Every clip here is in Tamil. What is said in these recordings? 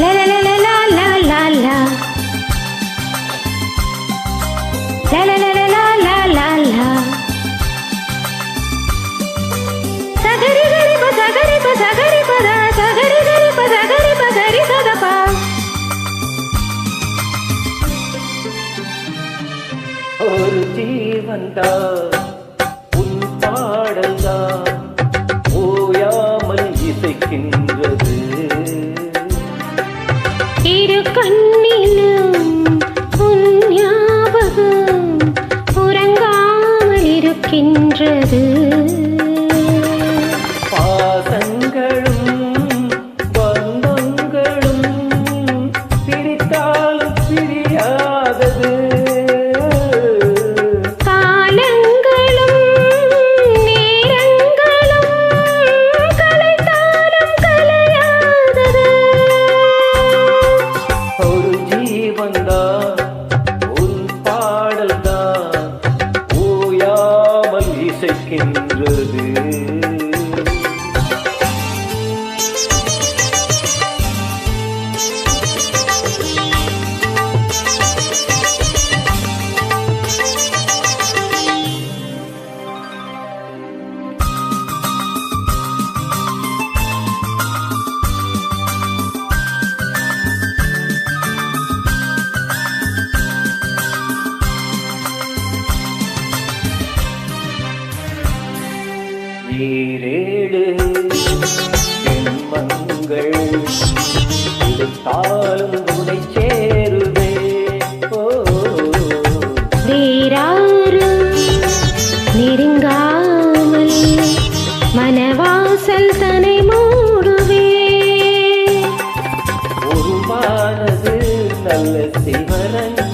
La la la la la la la la. La la la la la la la la. Sagari gari pa sagari pa sagari pa da sagari gari pa sagari pa gari sa da pa. ஒரு ஜீவன்தான் உன் பாடல்தான் ஓயாமல் இசைக்கின்றது உறங்காமல் இருக்கின்றது பாசங்களும் பந்தங்களும் பிரித்தாலும் பிரியாதது ஈரேழு ஜென்மங்கள் எடுத்தாலும் உனை சேருவே ஓ. வேறாரும் நெருங்காமல் மனவாசல் தனை மூடுவே. உருவானது நல்ல சிவரஞ்சனி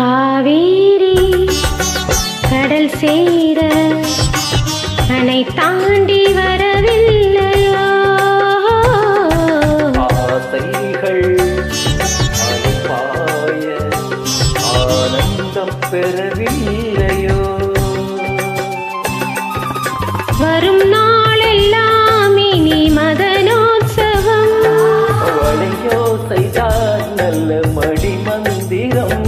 காவேரி கடல் சேர அணை தாண்டி வரவில்லை. பெறவில்லையோ? வரும் நாளெல்லாம் இனி மதனோற்சவம் வளையோ செய்தால் நல்ல மடி மந்திரம்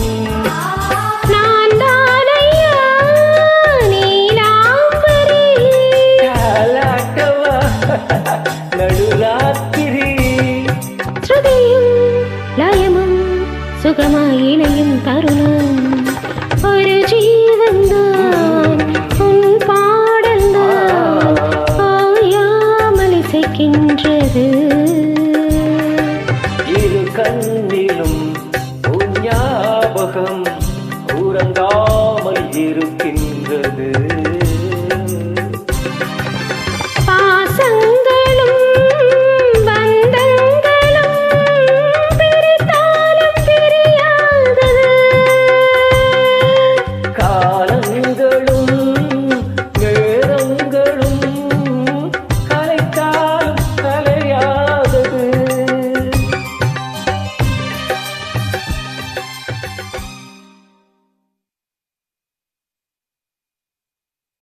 நடுராத்திரி. சுகமாய் இணையும் தருணம். ஞாபகம் உறங்காமல் இருக்கின்றது.